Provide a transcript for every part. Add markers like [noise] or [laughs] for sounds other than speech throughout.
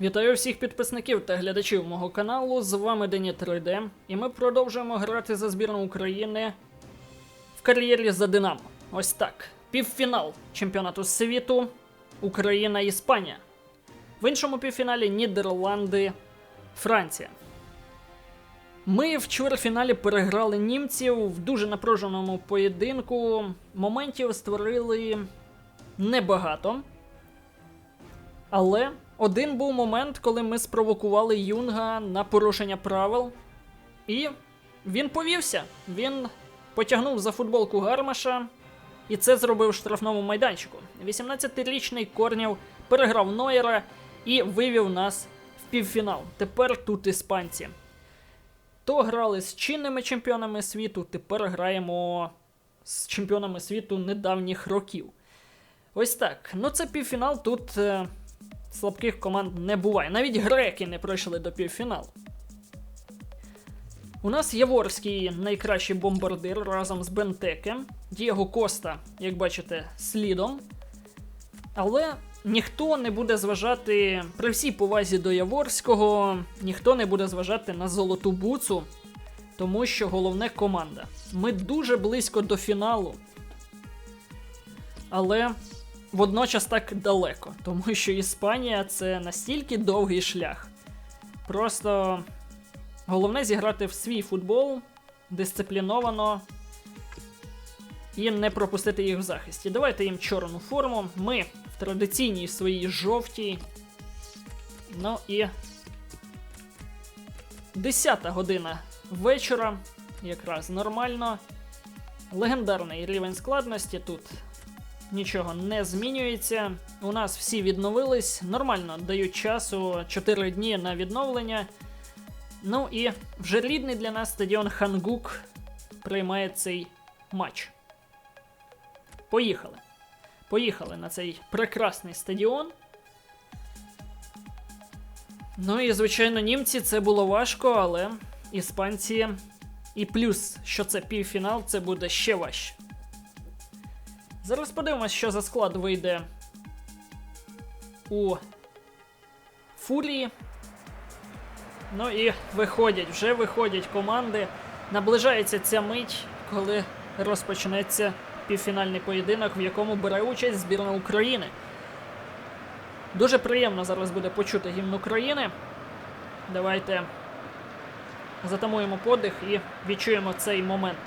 Вітаю всіх підписників та глядачів мого каналу. З вами Дені 3D, і ми продовжуємо грати за збірну України в кар'єрі за Динамо. Ось так. Півфінал чемпіонату світу Україна Іспанія. В іншому півфіналі Нідерланди, Франція. Ми в чвертьфіналі переграли німців в дуже напруженому поєдинку. Моментів створили небагато. Але один був момент, коли ми спровокували Юнга на порушення правил. І він повівся. Він потягнув за футболку Гармаша, і це зробив в штрафному майданчику. 18-річний Корнєв переграв Нойера і вивів нас в півфінал. Тепер тут іспанці. То грали з чинними чемпіонами світу, тепер граємо з чемпіонами світу недавніх років. Ось так. Ну це півфінал. Тут е, слабких команд не буває. Навіть греки не пройшли до півфіналу. У нас Яворський найкращий бомбардир разом з Бентекем. Дієго Коста, як бачите, слідом. Але ніхто не буде зважати, при всій повазі до Яворського, ніхто не буде зважати на золоту буцу, тому що головне команда. Ми дуже близько до фіналу. Але водночас так далеко, тому що Іспанія це настільки довгий шлях. Просто головне зіграти в свій футбол дисципліновано і не пропустити їх в захисті. Давайте їм чорну форму. Ми в традиційній своїй жовтій. Ну і 10 година вечора. Якраз нормально. Легендарний рівень складності тут нічого не змінюється. У нас всі відновились, нормально дають часу 4 дні на відновлення. Ну і вже рідний для нас стадіон Хангук приймає цей матч. Поїхали. Поїхали на цей прекрасний стадіон. Ну і, звичайно, німці це було важко, але іспанці. І плюс, що це півфінал, це буде ще важче. Зараз подивимось, що за склад вийде у Фурії. Ну і виходять, вже виходять команди. Наближається ця мить, коли розпочнеться півфінальний поєдинок, в якому бере участь збірна України. Дуже приємно зараз буде почути гімн України. Давайте затамуємо подих і відчуємо цей момент.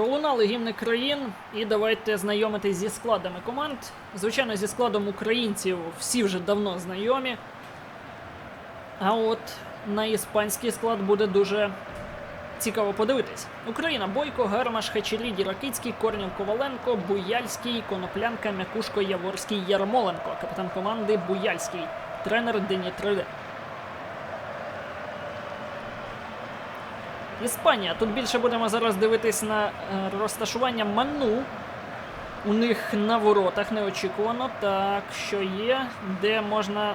Пролунали гімни країн, і давайте знайомитись зі складами команд. Звичайно, зі складом українців всі вже давно знайомі. А от на іспанський склад буде дуже цікаво подивитись. Україна Бойко, Гермаш, Хачеліді, Ракицький, Корнів Коваленко, Буяльський, Коноплянка, Мякушко, Яворський, Ярмоленко. Капітан команди Буяльський, тренер Дені 3D. Іспанія. Тут більше будемо зараз дивитись на е, розташування ману. У них на воротах неочікувано. Так, що є, де можна.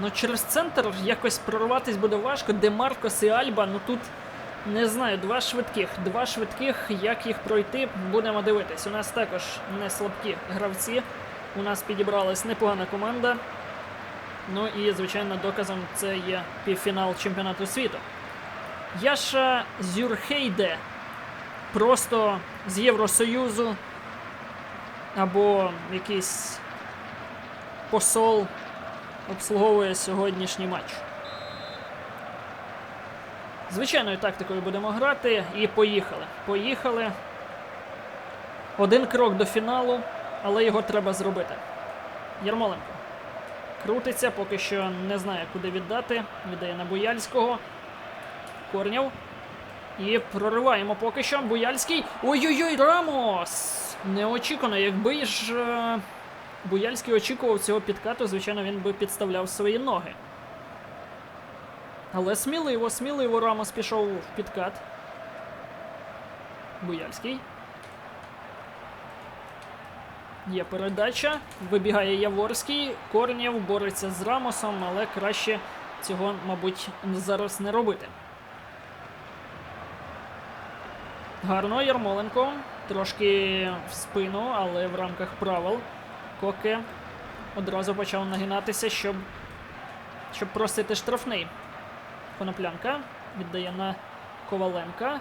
Ну, через центр якось прорватись буде важко. Де Маркос і Альба, ну тут не знаю, два швидких. Два швидких, як їх пройти, будемо дивитись. У нас також не слабкі гравці. У нас підібралась непогана команда. Ну і, звичайно, доказом це є півфінал чемпіонату світу. Яша Зюрхейде просто з Євросоюзу або якийсь посол обслуговує сьогоднішній матч. Звичайною тактикою будемо грати і поїхали. Поїхали. Один крок до фіналу, але його треба зробити. Ярмоленко. Крутиться, поки що не знає, куди віддати. Віддає на Буяльського. Корнєв. І прориваємо поки що. Буяльський. Ой-ой-ой, Рамос! Неочікувано, якби ж е, Буяльський очікував цього підкату, звичайно, він би підставляв свої ноги. Але сміливо, сміливо Рамос пішов в підкат. Буяльський. Є передача. Вибігає Яворський. Корнєв бореться з Рамосом, але краще цього, мабуть, зараз не робити. Гарно Ярмоленко. Трошки в спину, але в рамках правил. Коке одразу почав нагинатися, щоб, щоб просити штрафний. Коноплянка віддає на Коваленка.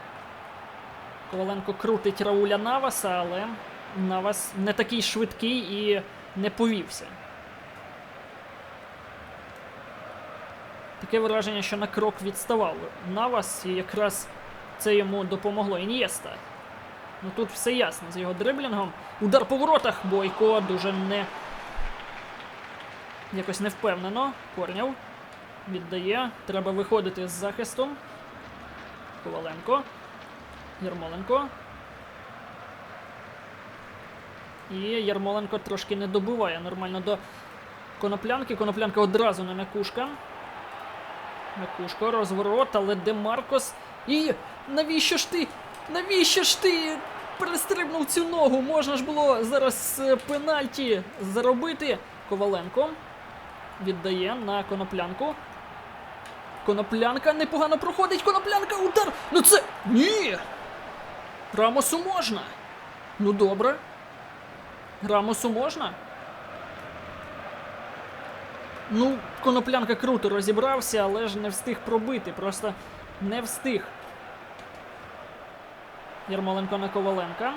Коваленко крутить Рауля Наваса, але Навас не такий швидкий і не повівся. Таке враження, що на крок відставав Навас, і якраз це йому допомогло. Ін'єста. Ну тут все ясно з його дриблінгом. Удар по воротах. Бойко дуже не. Якось невпевнено. Корняв. Віддає. Треба виходити з захистом. Коваленко. Ярмоленко. І Ярмоленко трошки не добиває нормально до коноплянки. Коноплянка одразу на м'якушка. М'якушко, розворот, але де Маркос. І навіщо ж ти? Навіщо ж ти перестрибнув цю ногу? Можна ж було зараз е, пенальті заробити. Коваленко віддає на коноплянку. Коноплянка непогано проходить. Коноплянка, удар! Ну це. Ні! Рамосу можна. Ну добре. Рамосу можна? Ну, коноплянка круто розібрався, але ж не встиг пробити. Просто не встиг. Ярмоленко на Коваленка.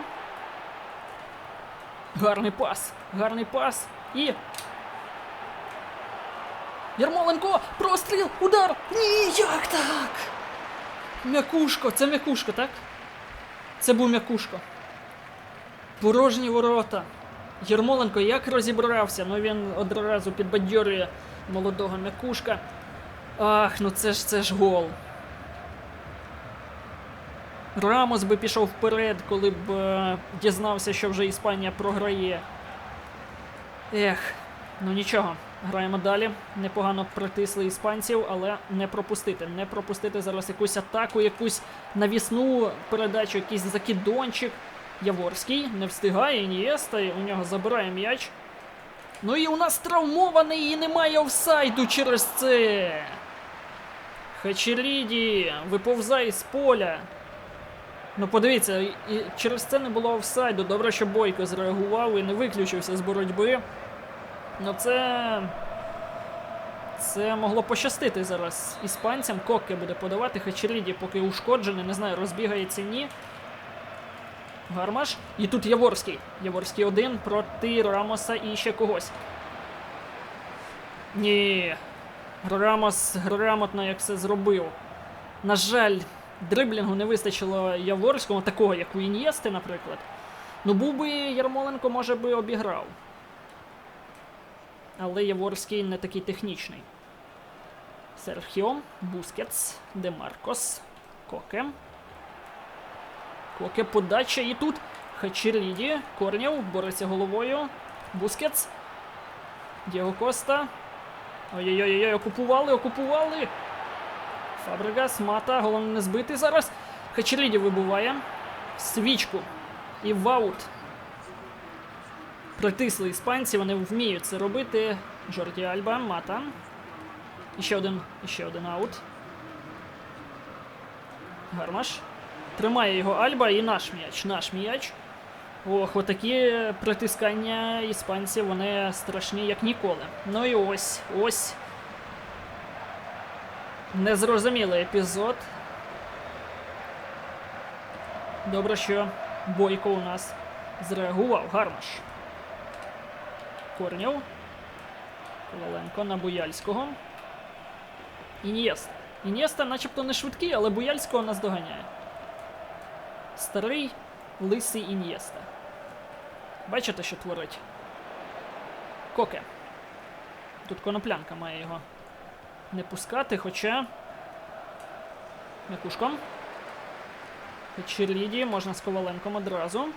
Гарний пас. Гарний пас. І. Ярмоленко! Простріл! Удар! Ні, як так? М'якушко, це м'якушко, так? Це був м'якушко. Порожні ворота. Єрмоленко як розібрався, ну він одразу підбадьорює молодого м'якушка. Ах, ну це ж це ж гол. Рамос би пішов вперед, коли б е, дізнався, що вже Іспанія програє. Ех, ну нічого, граємо далі. Непогано притисли іспанців, але не пропустити. Не пропустити зараз якусь атаку, якусь навісну передачу, якийсь закидончик. Яворський не встигає, Інієста, у нього забирає м'яч. Ну і у нас травмований і немає офсайду через це. Хачеріді, виповзай з поля. Ну подивіться, і через це не було офсайду. Добре, що Бойко зреагував і не виключився з боротьби. Ну це. Це могло пощастити зараз іспанцям. Коке буде подавати. Хачеріді поки ушкоджений, не знаю, розбігається ні. Гармаш. І тут Яворський. Яворський один проти Рамоса і ще когось. Ні. Рамос грамотно як все зробив. На жаль, дриблінгу не вистачило Яворському, такого, як у Ін'єсти, наприклад. Ну, був би Ярмоленко, може би обіграв. Але Яворський не такий технічний. Серхіо, Бускетс, Демаркос, Коке. Коке подача і тут Хачерліді, Корнєв, бореться головою. Бускетс. Діго Коста. Ой-ой-ой, окупували, окупували. Фабрегас, мата, головне не збити зараз. Хачерліді вибуває. Свічку. І в аут. Притисли іспанці, вони вміють це робити. Жорді Альба, мата. І один, ще один аут. Гармаш. Тримає його Альба і наш м'яч. Наш м'яч. Ох, отакі притискання іспанців, вони страшні, як ніколи. Ну і ось, ось. Незрозумілий епізод. Добре, що Бойко у нас зреагував. Гармаш. Корнєв. Коваленко на Буяльського. Ін'єст. Ін'єста начебто не швидкий, але Буяльського нас доганяє. Старий лисий Ін'єста. Бачите, що творить? Коке. Тут коноплянка має його не пускати, хоча. М'якушком. Черліді, можна з Коваленком одразу.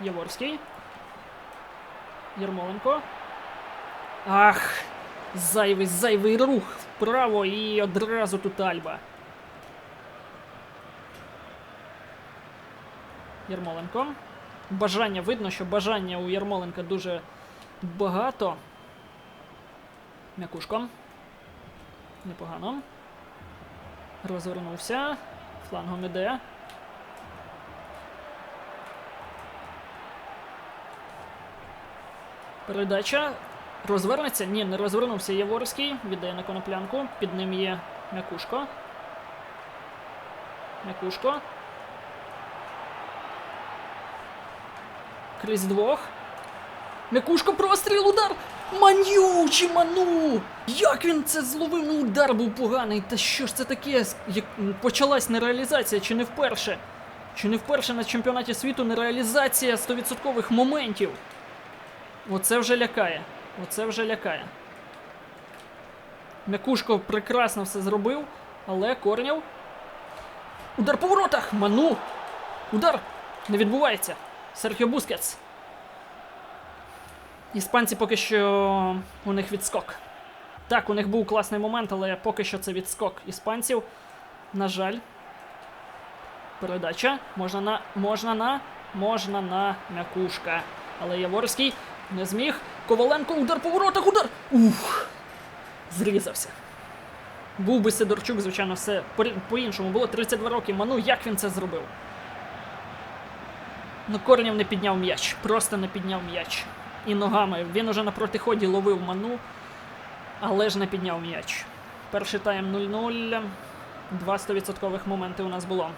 Яворський. Єрмоленко. Ах! Зайвий, зайвий рух вправо і одразу тут Альба. Єрмоленко. Бажання видно, що бажання у Єрмоленка дуже багато. М'якушко. Непогано. Розвернувся. Флангом іде. Передача. Розвернеться? Ні, не розвернувся Яворський. Віддає на коноплянку. Під ним є Мякушко. Мякушко. Крізь двох. Мякушко простріл, удар! Манючий ману! Як він це зловив? Ну, удар був поганий. Та що ж це таке? Як почалась нереалізація, чи не вперше? Чи не вперше на чемпіонаті світу нереалізація 100% моментів? Оце вже лякає. Оце вже лякає. Мякушко прекрасно все зробив, але Корнєв. Удар по воротах! Ману! Удар! Не відбувається. Серхіо Бускетс. Іспанці поки що у них відскок. Так, у них був класний момент, але поки що це відскок іспанців. На жаль. Передача. Можна на. Можна на. Можна на м'якушка. Але Яворський не зміг. Коваленко, удар по воротах, удар! Ух! Зрізався. Був би Сидорчук, звичайно, все по- по-іншому. Було 32 роки. Ману, як він це зробив? Ну, Корнєв не підняв м'яч. Просто не підняв м'яч. І ногами. Він уже на протиході ловив ману, але ж не підняв м'яч. Перший тайм 0-0. Два 100% моменти у нас було.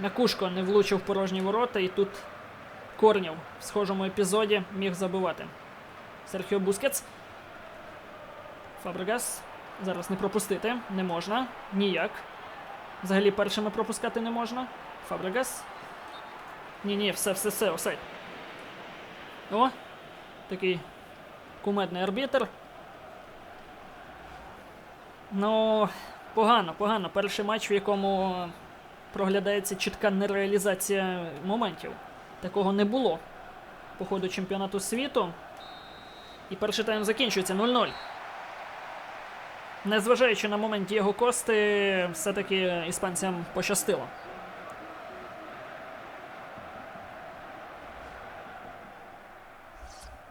Мякушко не влучив порожні ворота, і тут Корнєв в схожому епізоді міг забивати. Серхіо Бускетс. Фабрегас. Зараз не пропустити. Не можна. Ніяк. Взагалі першими пропускати не можна. Фабрегас. Ні, ні, все, все, все, офсайд. О! Такий кумедний арбітр. Ну, погано, погано. Перший матч, в якому проглядається чітка нереалізація моментів. Такого не було по ходу чемпіонату світу. І перший тайм закінчується 0-0. Незважаючи на момент Дієго Кости, все-таки іспанцям пощастило.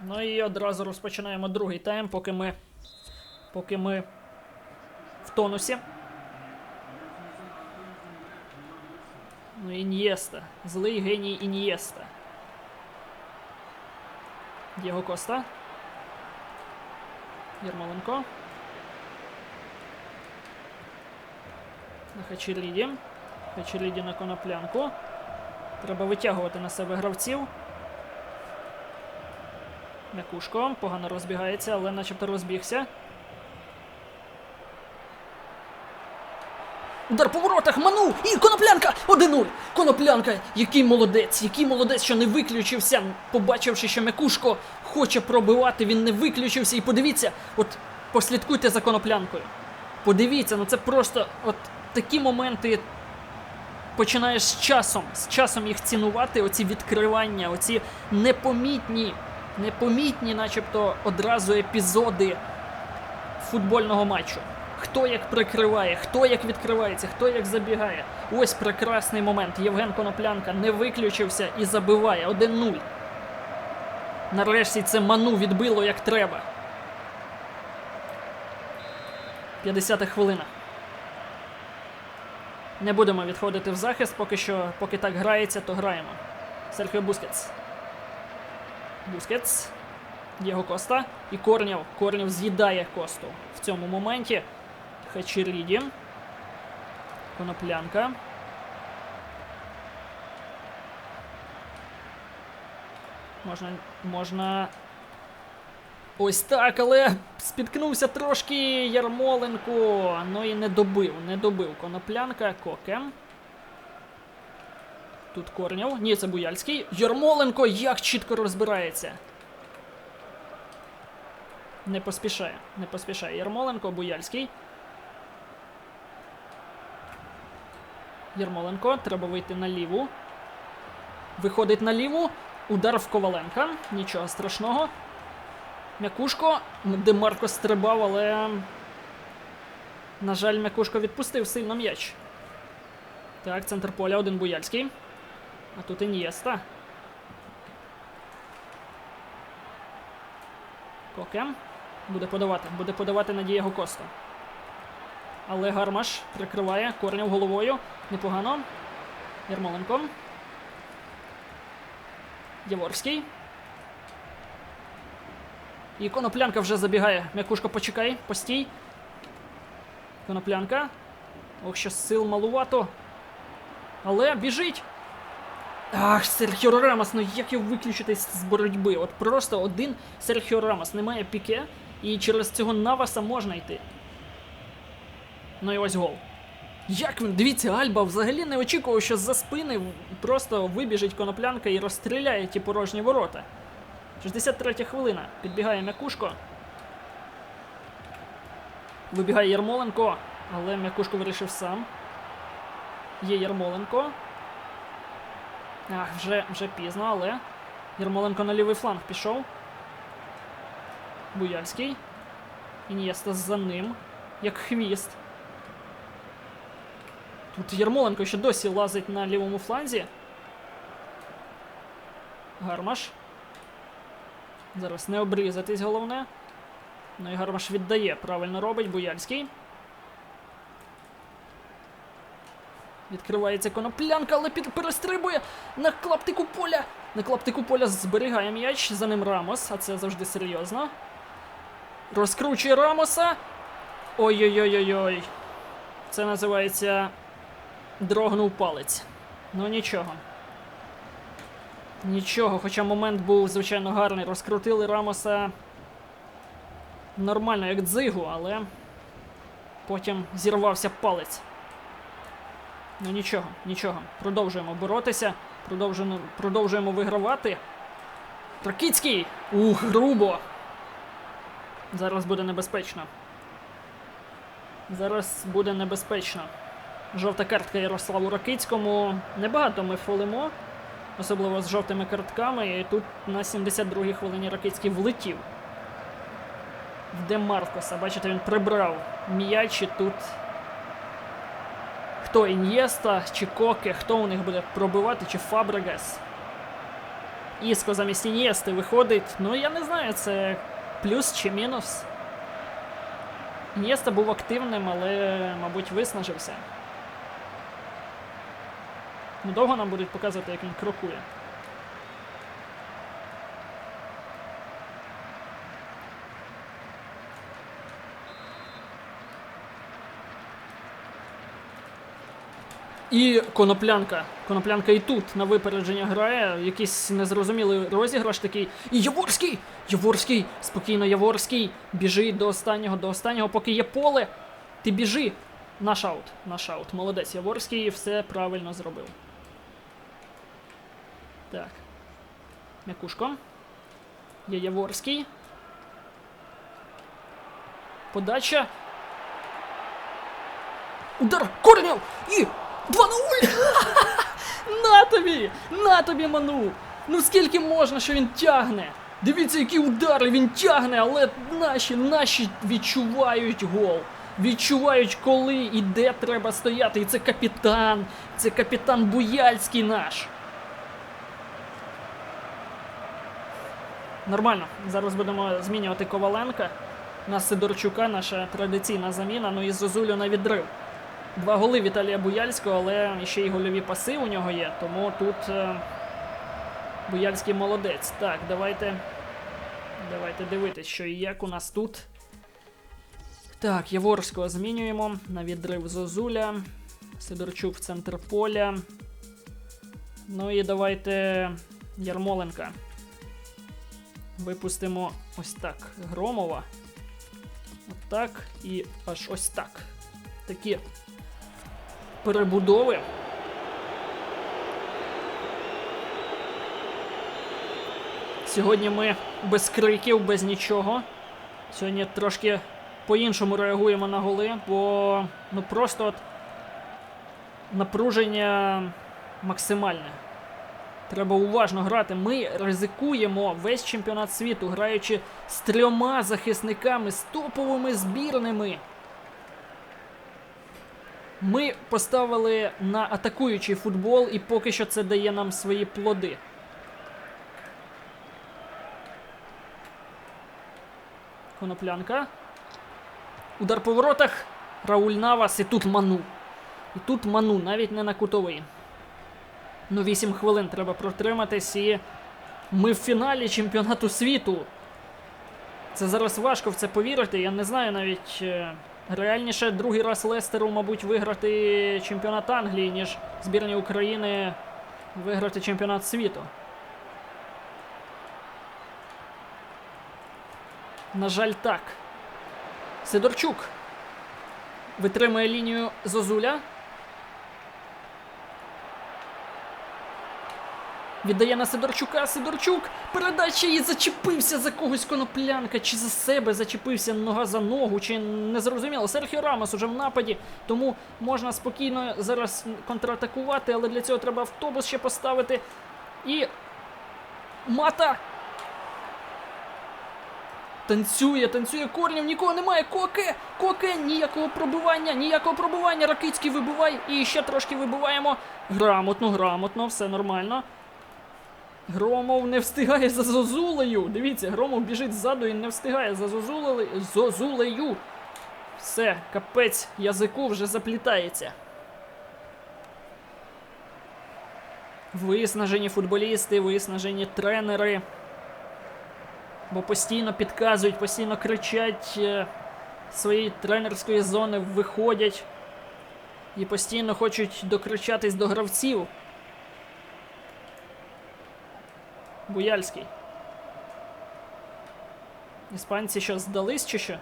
Ну і одразу розпочинаємо другий тайм, поки ми. Поки ми в тонусі. Ну, Ін'єста. Злий геній Ін'єста. Дієго Коста. Єрмоленко. На Хачеліді. Хачеліді на коноплянку. Треба витягувати на себе гравців. Мякушко погано розбігається, але начебто розбігся. Удар по воротах, Ману! І коноплянка! 1-0! Коноплянка! Який молодець! Який молодець, що не виключився! Побачивши, що Мякушко хоче пробивати, він не виключився. І подивіться, от послідкуйте за коноплянкою. Подивіться, ну це просто от такі моменти. Починаєш з часом, з часом їх цінувати, оці відкривання, оці непомітні, непомітні, начебто, одразу епізоди футбольного матчу. Хто як прикриває, хто як відкривається, хто як забігає. Ось прекрасний момент. Євген Коноплянка не виключився і забиває 1-0. Нарешті це ману відбило як треба. 50 хвилина. Не будемо відходити в захист, поки що, поки так грається, то граємо. Серхіо Бускетс. Бускетс. Дієго Коста. І Корнєв. Корнєв з'їдає Косту в цьому моменті. Хачеріді. Коноплянка. Можна. Можна. Ось так, але спіткнувся трошки Ярмоленко. Ну і не добив. Не добив коноплянка. Коке. Тут Корнєв. Ні, це Буяльський. Ярмоленко як чітко розбирається. Не поспішає, не поспішає. Ярмоленко, Буяльський. Ярмоленко, треба вийти на ліву. Виходить на ліву. Удар в Коваленка. Нічого страшного. М'якушко. Демарко стрибав, але. На жаль, М'якушко відпустив сильно м'яч. Так, центр поля, один Буяльський. А тут Ін'єста. Коке. Буде подавати. Буде подавати на Дієго Коста. Але Гармаш прикриває Корнів головою. Непогано. Ярмоленко. Яворський. І коноплянка вже забігає. М'якушко, почекай, постій. Коноплянка. Ох, що сил малувато. Але біжить. Ах, Серхіо Рамос, ну як його виключити з боротьби? От просто один Серхіо Рамос, немає піке, і через цього Наваса можна йти. Ну і ось гол. Як він, дивіться, Альба взагалі не очікував, що з-за спини просто вибіжить коноплянка і розстріляє ті порожні ворота. 63 хвилина. Підбігає Мякушко. Вибігає Ярмоленко, але Мякушко вирішив сам. Є Ярмоленко. Ах, вже, вже пізно, але. Ярмоленко на лівий фланг пішов. Буяльський. Ін'єста за ним. Як хвіст. Тут Ярмоленко ще досі лазить на лівому фланзі. Гармаш. Зараз не обрізатись головне. Ну і Гармаш віддає. Правильно робить Буяльський. Відкривається коноплянка, але під перестрибує на клаптику поля. На клаптику поля зберігає м'яч, за ним Рамос, а це завжди серйозно. Розкручує Рамоса. Ой-ой-ой-ой-ой. Це називається дрогнув палець. Ну нічого. Нічого, хоча момент був, звичайно, гарний. Розкрутили Рамоса нормально, як дзигу, але потім зірвався палець. Ну нічого, нічого. Продовжуємо боротися, продовжуємо, продовжуємо вигравати. Ракіцький! Ух, грубо! Зараз буде небезпечно. Зараз буде небезпечно. Жовта картка Ярославу Ракицькому. Небагато ми фолимо, особливо з жовтими картками. І тут на 72-й хвилині Ракицький влетів. В Демаркоса. Бачите, він прибрав м'яч і тут. Хто Ін'єста чи Коке, хто у них буде пробивати, чи Фабрегас. Іско замість Ін'єсти виходить. Ну я не знаю, це плюс чи мінус. Ін'єста був активним, але, мабуть, виснажився. Ну, довго нам будуть показувати, як він крокує. І коноплянка. Коноплянка і тут на випередження грає. Якийсь незрозумілий розіграш такий. І Яворський! Яворський! Спокійно, Яворський! Біжи до останнього, до останнього, поки є поле. Ти біжи! Наш аут. Наш аут. Молодець. Яворський все правильно зробив. Так. Мякушко. Є Яворський. Подача. Удар корнів! І 2-0! [laughs] На тобі! На тобі, Ману! Ну скільки можна, що він тягне? Дивіться, які удари він тягне, але наші, наші відчувають гол. Відчувають, коли і де треба стояти. І це капітан. Це капітан Буяльський наш. Нормально. Зараз будемо змінювати Коваленка на Сидорчука, наша традиційна заміна. Ну і Зозулю на відрив. Два голи Віталія Буяльського, але ще й гольові паси у нього є, тому тут е, Буяльський молодець. Так, давайте. Давайте дивитись, що і як у нас тут. Так, Яворського змінюємо на відрив Зозуля. Сидорчук в центр поля. Ну і давайте Ярмоленка випустимо ось так. Громова. Отак і аж ось так. Такі перебудови. Сьогодні ми без криків, без нічого. Сьогодні трошки по-іншому реагуємо на голи, бо ну просто от напруження максимальне. Треба уважно грати. Ми ризикуємо весь чемпіонат світу, граючи з трьома захисниками, з топовими збірними. Ми поставили на атакуючий футбол, і поки що це дає нам свої плоди. Коноплянка. Удар по воротах. Рауль Навас і тут ману. І тут ману, навіть не на кутовий. Ну, 8 хвилин треба протриматись, і ми в фіналі чемпіонату світу. Це зараз важко в це повірити. Я не знаю навіть. е, Реальніше другий раз Лестеру, мабуть, виграти чемпіонат Англії, ніж збірні України виграти чемпіонат світу. На жаль, так. Сидорчук витримує лінію Зозуля. Віддає на Сидорчука. Сидорчук. Передача і зачепився за когось коноплянка, чи за себе зачепився нога за ногу, чи не зрозуміло. Серхіо Рамос уже в нападі, тому можна спокійно зараз контратакувати, але для цього треба автобус ще поставити. І. Мата! Танцює, танцює корнів, нікого немає. Коке! Коке! Ніякого пробивання, ніякого пробивання. Ракицький вибивай. І ще трошки вибиваємо. Грамотно, грамотно, все нормально. Громов не встигає за Зозулею. Дивіться, Громов біжить ззаду і не встигає за Зозулею. Зозулею. Все, капець язику вже заплітається. Виснажені футболісти, виснажені тренери. Бо постійно підказують, постійно кричать е, своєї тренерської зони, виходять і постійно хочуть докричатись до гравців. Буяльський. Іспанці що, здались чи що?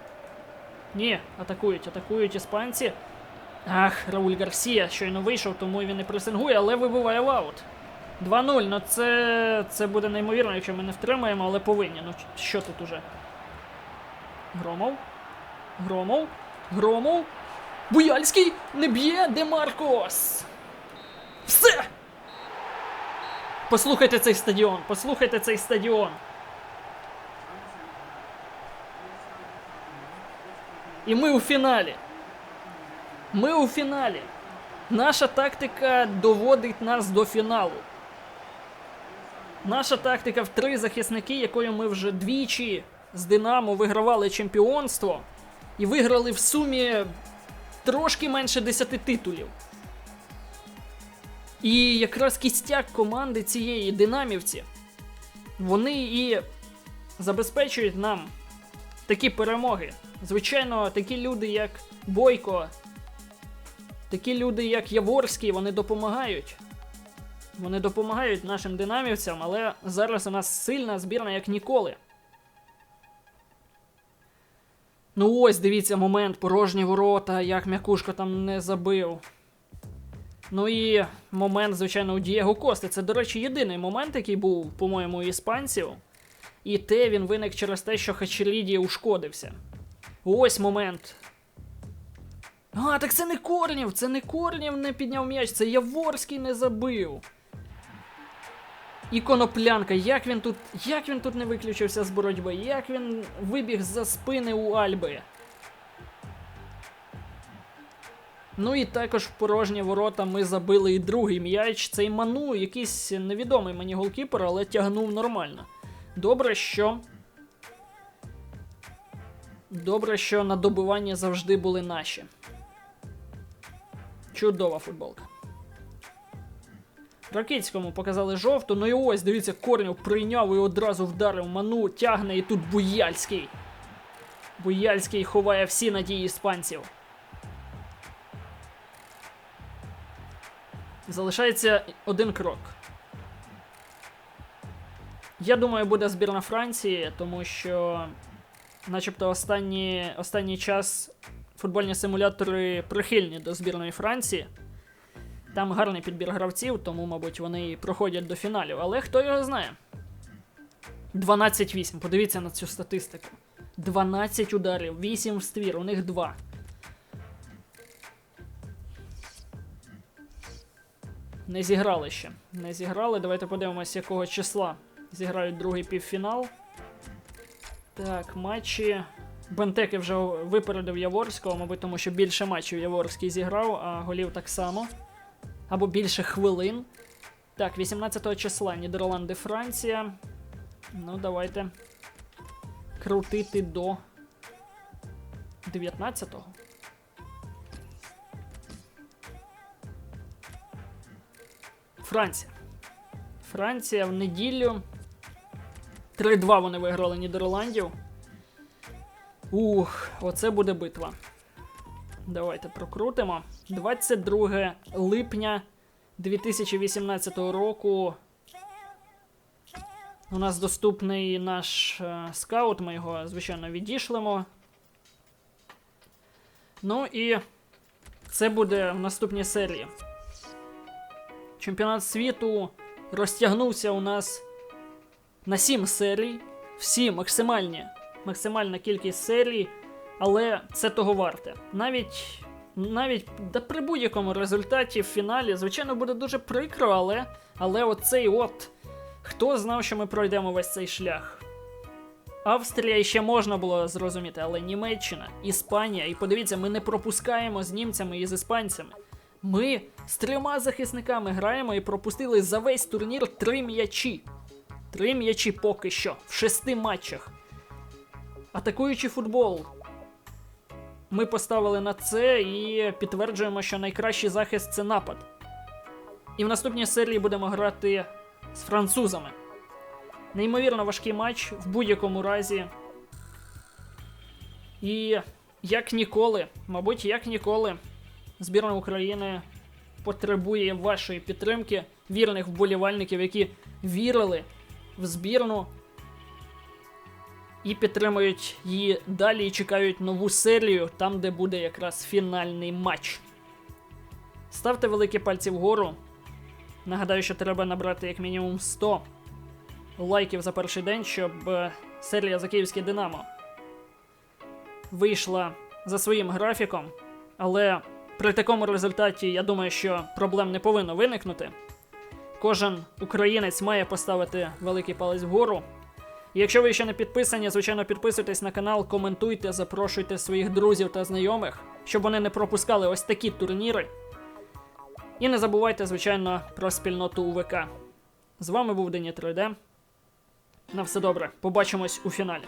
Ні, атакують, атакують іспанці. Ах, Рауль Гарсія щойно вийшов, тому він не пресингує, але вибиває в аут. 2-0, ну це, це буде неймовірно, якщо ми не втримаємо, але повинні. Ну що тут уже? Громов. Громов. Громов. Буяльський не б'є Демаркос. Все! Послухайте цей стадіон, послухайте цей стадіон. І ми у фіналі. Ми у фіналі. Наша тактика доводить нас до фіналу. Наша тактика в три захисники, якою ми вже двічі з Динамо вигравали чемпіонство і виграли в сумі трошки менше 10 титулів. І якраз кістяк команди цієї динамівці, вони і забезпечують нам такі перемоги. Звичайно, такі люди, як Бойко, такі люди, як Яворський, вони допомагають. Вони допомагають нашим динамівцям, але зараз у нас сильна збірна, як ніколи. Ну ось, дивіться, момент, порожні ворота, як м'якушка там не забив. Ну і момент, звичайно, у Дієго Кости. Це, до речі, єдиний момент, який був, по-моєму, у іспанців. І те він виник через те, що Хачеліді ушкодився. Ось момент. А, так це не Корнів! Це не Корнів не підняв м'яч, це Яворський не забив. І коноплянка, як він тут. Як він тут не виключився з боротьби? Як він вибіг за спини у Альби? Ну і також в порожні ворота ми забили і другий м'яч. Цей ману, якийсь невідомий мені голкіпер, але тягнув нормально. Добре, що. Добре, що на добивання завжди були наші. Чудова футболка. Ракицькому показали жовту. Ну і ось, дивіться, Корнів прийняв і одразу вдарив ману, тягне, і тут Буяльський. Буяльський ховає всі надії іспанців. Залишається один крок. Я думаю, буде збірна Франції, тому що, начебто, останні, останній час футбольні симулятори прихильні до збірної Франції. Там гарний підбір гравців, тому, мабуть, вони і проходять до фіналів. Але хто його знає? 12-8. Подивіться на цю статистику. 12 ударів, 8 в ствір, у них 2. Не зіграли ще. Не зіграли. Давайте подивимося, якого числа зіграють другий півфінал. Так, матчі. Бентеки вже випередив Яворського, мабуть, тому що більше матчів Яворський зіграв, а голів так само. Або більше хвилин. Так, 18 числа Нідерланди, Франція. Ну, давайте крутити до 19-го. Франція. Франція в неділю. 3-2 вони виграли Нідерландів. Ух, оце буде битва. Давайте прокрутимо. 22 липня 2018 року. У нас доступний наш е, скаут, ми його, звичайно, відійшлемо. Ну і це буде в наступній серії. Чемпіонат світу розтягнувся у нас на 7 серій. Всі максимальні, максимальна кількість серій, але це того варте. Навіть, навіть да при будь-якому результаті в фіналі, звичайно, буде дуже прикро, але, але оцей от. Хто знав, що ми пройдемо весь цей шлях? Австрія ще можна було зрозуміти, але Німеччина, Іспанія, і подивіться, ми не пропускаємо з німцями і з іспанцями. Ми з трьома захисниками граємо і пропустили за весь турнір три м'ячі. Три м'ячі поки що в шести матчах. Атакуючий футбол. Ми поставили на це і підтверджуємо, що найкращий захист це напад. І в наступній серії будемо грати з французами. Неймовірно важкий матч в будь-якому разі. І як ніколи, мабуть, як ніколи, збірна України потребує вашої підтримки, вірних вболівальників, які вірили в збірну і підтримують її далі і чекають нову серію, там, де буде якраз фінальний матч. Ставте великі пальці вгору. Нагадаю, що треба набрати як мінімум 100 лайків за перший день, щоб е, серія за київське Динамо вийшла за своїм графіком. Але при такому результаті я думаю, що проблем не повинно виникнути. Кожен українець має поставити великий палець вгору. І якщо ви ще не підписані, звичайно, підписуйтесь на канал, коментуйте, запрошуйте своїх друзів та знайомих, щоб вони не пропускали ось такі турніри. І не забувайте, звичайно, про спільноту УВК. З вами був Дені 3D. На все добре. Побачимось у фіналі.